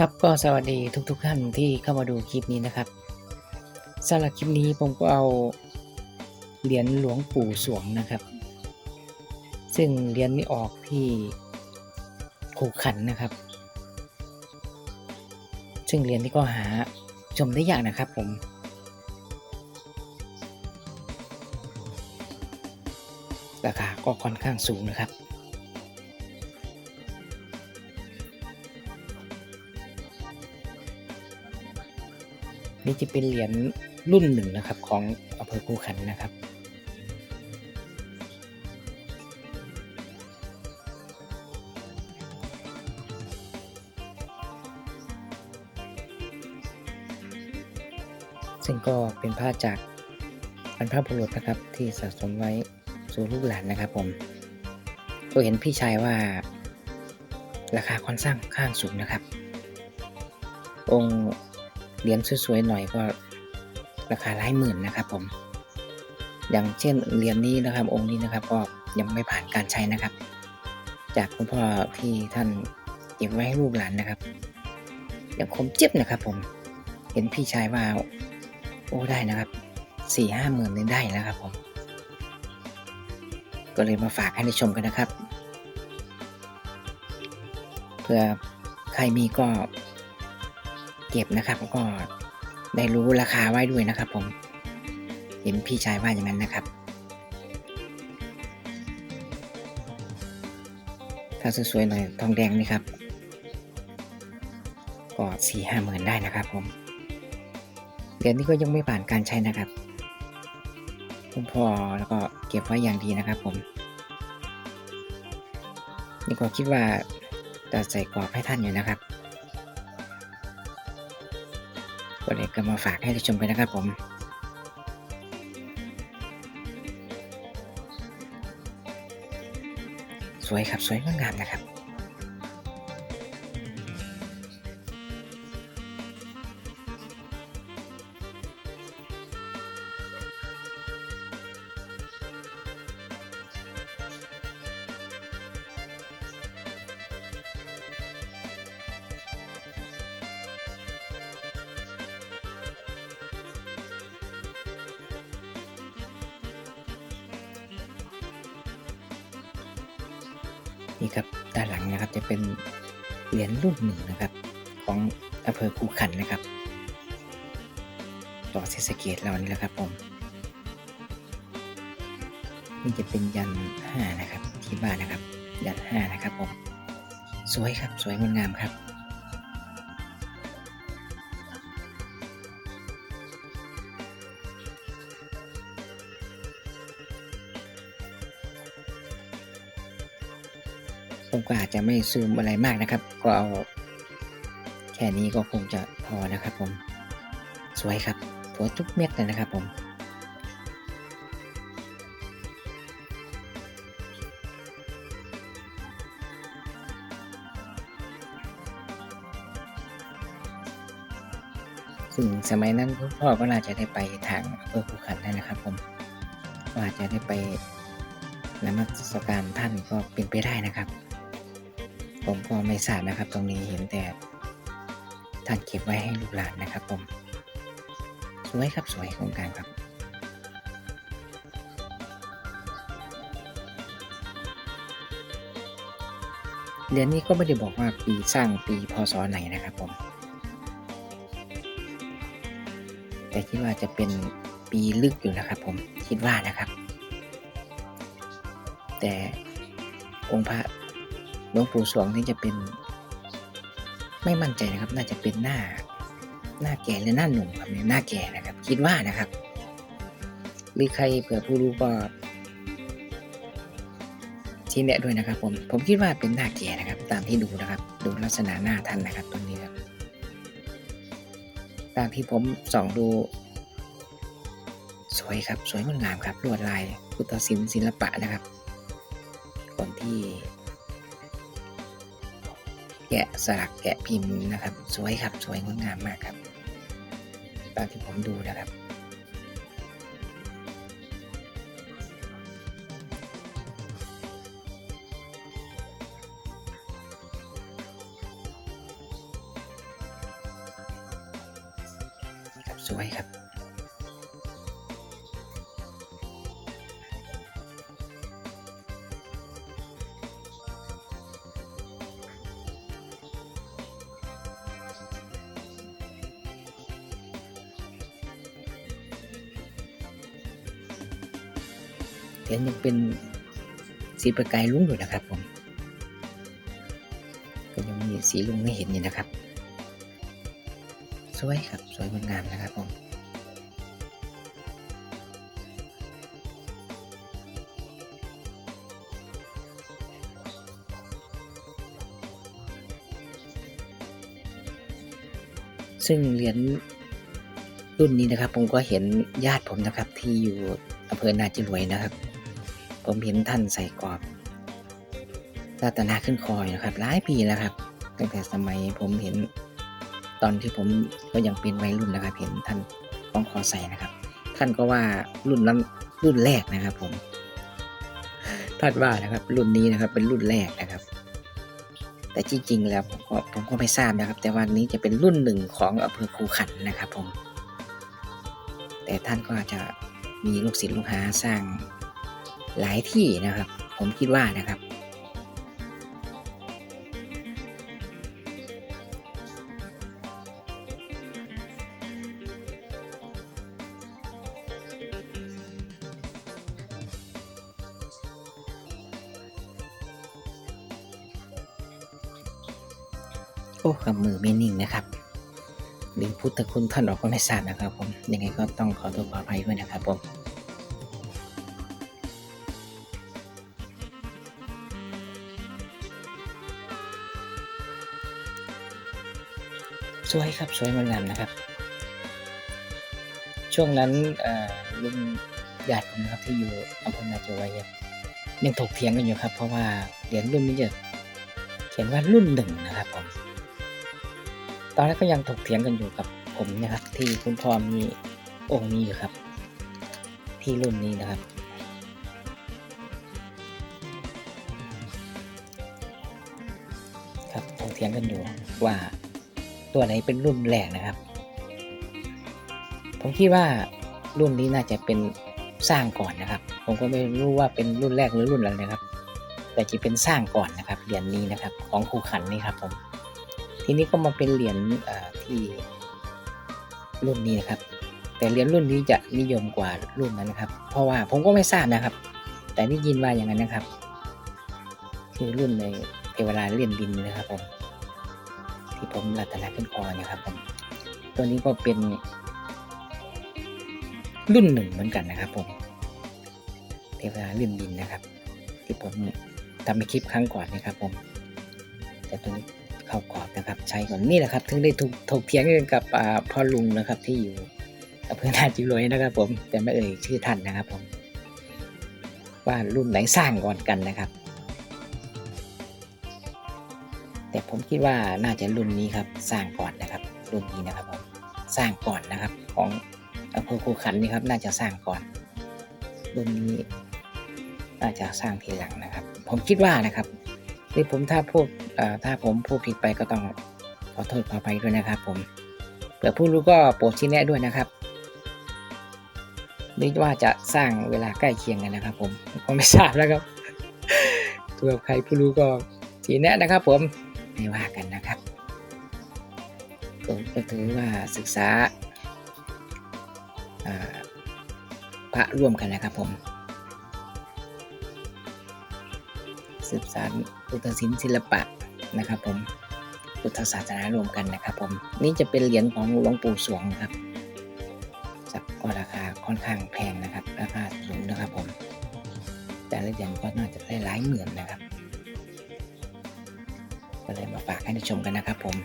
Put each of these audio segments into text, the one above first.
ครับก็สวัสดีทุกๆท่านที่เข้ามาดูคลิปนี้นะครับสำหรับคลิปนี้ผมก็เอาเหรียญหลวงปู่สวงนะครับ ซึ่งเหรียญนี้ออกที่ขู่ขันนะครับ ซึ่งเหรียญนี้ก็หาชมได้ยากนะครับผมราคาก็ค่อนข้างสูงนะครับ นี่จะเป็นเหรียญรุ่นหนึ่งนะครับของอำเภอคูขันนะครับ ซึ่งก็เป็นผ้าจากบรรพบุรุษนะครับที่สะสมไว้สู่ลูกหลานนะครับผมก็เห็นพี่ชายว่าราคาค่อนข้างข้างสูงนะครับ องค์ เหรียญสวยๆหน่อยก็ราคาหลายหมื่นนะครับผมอย่างเช่นเหรียญนี้นะครับองค์นี้นะครับก็ยังไม่ผ่านการใช้นะครับ จากคุณพ่อที่ท่านเก็บไว้ให้ลูกหลานนะครับอย่างคมเจ็บนะครับ ผมเห็นพี่ชายว่าโอ้ได้นะครับสี่ห้าหมื่นนี่ได้แล้วครับ ผม ก็เลยมาฝากให้ได้ชมกันนะครับ เพื่อใครมีก็ เก็บนะครับก็ได้รู้ราคาไว้ด้วยนะครับ ผม เห็นพี่ชายว่าอย่างนั้นนะครับ ถ้าสวยๆหน่อยทองแดงนี่ครับ ก็สี่ห้าหมื่นได้นะครับผมเหรียญนี้ก็ยังไม่ผ่านการใช้นะครับคุณพ่อแล้วก็เก็บไว้อย่างดีนะครับ ผม นี่ก็คิดว่าจะใส่กรอบให้ท่านอยู่นะครับ ก็เลยก็มาฝากให้ได้ชมกันนะครับผมสวยครับ สวยงดงามนะครับ นี่ครับด้านหลังนะครับจะเป็นเหรียญรุ่นหนึ่งนะครับ ของอำเภอคูขันนะครับ ต่อเศรษฐกิจเรานี่แหละครับผมนี่จะเป็นยันห้านะครับที่บ้านนะครับ ยันห้านะครับผมสวยครับสวยงดงามครับ ผมก็อาจจะไม่ซูมอะไรมากนะครับ ก็เอาแค่นี้ก็คงจะพอนะครับผม สวยครับสวยทุกเม็ดเลยนะครับผมซึ่งสมัยนั้นคุณพ่อก็น่าจะได้ไปทางอำเภอภูขันได้นะครับผมก็อาจจะได้ไปนมัสการท่านก็เป็นไปได้นะครับ ผมก็ไม่ทราบนะครับตรงนี้เห็นแต่ท่านเก็บไว้ให้ลูกหลานนะครับผม สวยครับสวยโครงการครับเหรียญนี้ก็ไม่ได้บอกว่าปีสร้างปีพศไหนนะครับผม แต่คิดว่าจะเป็นปีลึกอยู่นะครับผมคิดว่านะครับ แต่องค์พระ ลวงปู่สวงนี่จะเป็น ไม่มั่นใจนะครับ น่าจะเป็นหน้า หน้าแก่หรือหน้าหนุ่มครับเนี่ยหน้าแก่นะครับ คิดว่านะครับ หรือใครเผื่อผู้รู้ก็ชี้แนะด้วยนะครับ ผมผมคิดว่าเป็นหน้าแก่นะครับ ตามที่ดูนะครับ ดูลักษณะหน้าท่านนะครับ ตรงนี้ครับ ตามที่ผมส่องดูสวยครับ สวยงดงามครับลวดลายพุทธศิลป์ศิลปะนะครับ สลักแกะพิมพ์นะครับ สวยครับ สวยงดงามมากครับตอนที่ผมดูนะครับ เหรียญยังเป็นสีประกายลุ้งอยู่นะครับผมก็ยังมีสีลุงไม่เห็นอยู่นะครับ สวยครับสวยงามนะครับผมซึ่งเหรียญรุ่นนี้นะครับ ผมก็เห็นญาติผมนะครับ ที่อยู่อำเภอนาจิรวยนะครับ ผมเห็นท่านใส่กรอบรัตนาขึ้นคอยนะครับหลายปีแล้วครับ ตั้งแต่สมัยผมเห็นตอนที่ผมก็ยังเป็นวัยรุ่นนะครับ เห็นท่านต้องคอใส่นะครับ ท่านก็ว่ารุ่นนั้นรุ่นแรกนะครับ ผมท่านว่านะครับ รุ่นนี้นะครับ เป็นรุ่นแรกนะครับ แต่จริงๆแล้วผมก็ผมก็ไม่ทราบนะครับ แต่วันนี้จะเป็นรุ่นหนึ่งของอำเภอคูขันนะครับ ผม แต่ท่านก็อาจจะมีลูกศิษย์ลูกหาสร้าง หลายที่นะครับ ผมคิดว่านะครับ โอ้กับมือไม่นิ่งนะครับหรือพุทธคุณท่านออกก็ไม่ทราบนะครับผมยังไงก็ต้องขอตัวขออภัยด้วยนะครับผม วยครับสวยงดงามนะครับ ช่วงนั้นลุงญาติผมนะครับที่อยู่อำเภอนาจวายยังถกเถียงกันอยู่ครับ เพราะว่าเหรียญรุ่นนี้จะเขียนว่ารุ่นหนึ่งนะครับผมตอนแรกก็ยังถกเถียงกันอยู่กับผมนะครับ ที่คุณพ่อมีองค์นี้อยู่ครับ ที่รุ่นนี้นะครับครับถกเถียงกันอยู่ว่า ตัวไหนเป็นรุ่นแรกนะครับ ผมคิดว่ารุ่นนี้น่าจะเป็นสร้างก่อนนะครับ ผมก็ไม่รู้ว่าเป็นรุ่นแรกหรือรุ่นอะไรนะครับ แต่จะเป็นสร้างก่อนนะครับเหรียญนี้นะครับ ของครูขันนี่ครับผมทีนี้ก็มาเป็นเหรียญที่รุ่นนี้นะครับ แต่เหรียญรุ่นนี้จะนิยมกว่ารุ่นนั้นนะครับ เพราะว่าผมก็ไม่ทราบนะครับ แต่ได้ยินว่าอย่างนั้นนะครับ คือรุ่นในเทวราเลี่ยนดินนะครับผม ที่ผมรัตนาขึ้นคอนะครับผมตัวนี้ก็เป็น รุ่นหนึ่งเหมือนกันนะครับ ผมเทวราลี่นดินนะครับ ที่ผมทำในคลิปครั้งก่อนนะครับ ผม แต่ตัวนี้เข้ากรอบนะครับ ใช้ก่อนนี่แหละครับ ถึงได้ถูกถกเถียงกันกับพ่อลุงนะครับ ที่อยู่อำเภอนาจิรวยนะครับ ผมแต่ไม่เอ่ยชื่อท่านนะครับ ผมว่ารุ่นไหนสร้างก่อนกันนะครับ ผมคิดว่าน่าจะรุ่นนี้ครับสร้างก่อนนะครับ รุ่นนี้นะครับผมสร้างก่อนนะครับ ของอำเภอคูขันนี่ครับ น่าจะสร้างก่อน รุ่นนี้ น่าจะสร้างทีหลังนะครับ ผมคิดว่านะครับที่ผมถ้าพูดถ้าผมพูดผิดไปก็ต้องขอโทษขออภัยด้วยนะครับ ผมเผื่อผู้รู้ก็โปรดชี้แนะด้วยนะครับหรือว่าจะสร้างเวลาใกล้เคียงกันนะครับผมผมก็ไม่ทราบแล้วครับเผื่อใครผู้รู้ก็ชี้แนะนะครับ ผม ไม่ว่ากันนะครับผมก็ถือว่าศึกษาพระร่วมกันนะครับผม สืบสานพุทธศิลป์ศิลปะนะครับผมพุทธศาสนารวมกันนะครับผม นี่จะเป็นเหรียญของหลวงปู่สวงนะครับสักก็ราคาค่อนข้างแพงนะครับราคาสูงนะครับผม แต่ละเหรียญก็น่าจะได้หลายหมื่นนะครับ ก็เลยมาฝากให้ได้ชมกันนะครับผม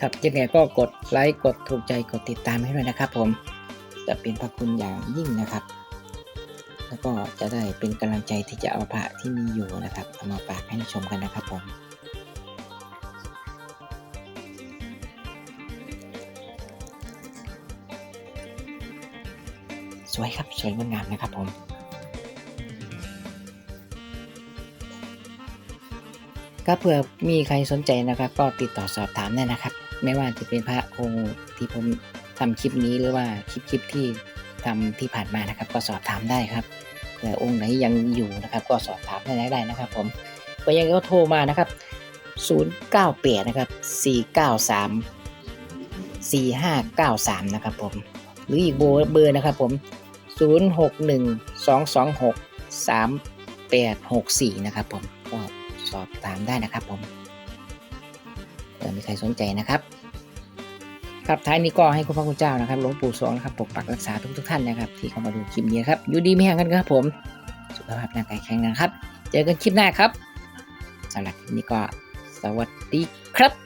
ครับยังไงก็กดไลค์กดถูกใจกดติดตามให้ด้วยนะครับ ผมจะเป็นพระคุณอย่างยิ่งนะครับ แล้วก็จะได้เป็นกำลังใจที่จะเอาพระที่มีอยู่นะครับเอามาฝากให้ได้ชมกันนะครับผมสวยครับสวยงดงามนะครับผม ก็เผื่อมีใครสนใจนะครับ ก็ติดต่อสอบถามได้นะครับ ไม่ว่าจะเป็นพระองค์ที่ผมทำคลิปนี้หรือว่าคลิปคลิปที่ทำที่ผ่านมานะครับ ก็สอบถามได้ครับเผื่อองค์ไหนยังอยู่นะครับ ก็สอบถามได้ได้นะครับ ผมก็ยังก็โทรมานะครับ098นะครับ493 4593 นะครับผม หรืออีกเบอร์เบอร์นะครับผม 0612263864 นะครับผมก็ สอบถามได้นะครับผมเผื่อมีใครสนใจนะครับ ครับท้ายนี้ก็ให้คุณพระคุณเจ้านะครับหลวงปู่สวงนะครับปกปักรักษาทุกทุกท่านนะครับ ที่เข้ามาดูคลิปนี้ครับอยู่ดีไม่ห่างกันครับผม สุขภาพร่างกายแข็งแรงครับ เจอกันคลิปหน้าครับสำหรับคลิปนี้ก็สวัสดีครับ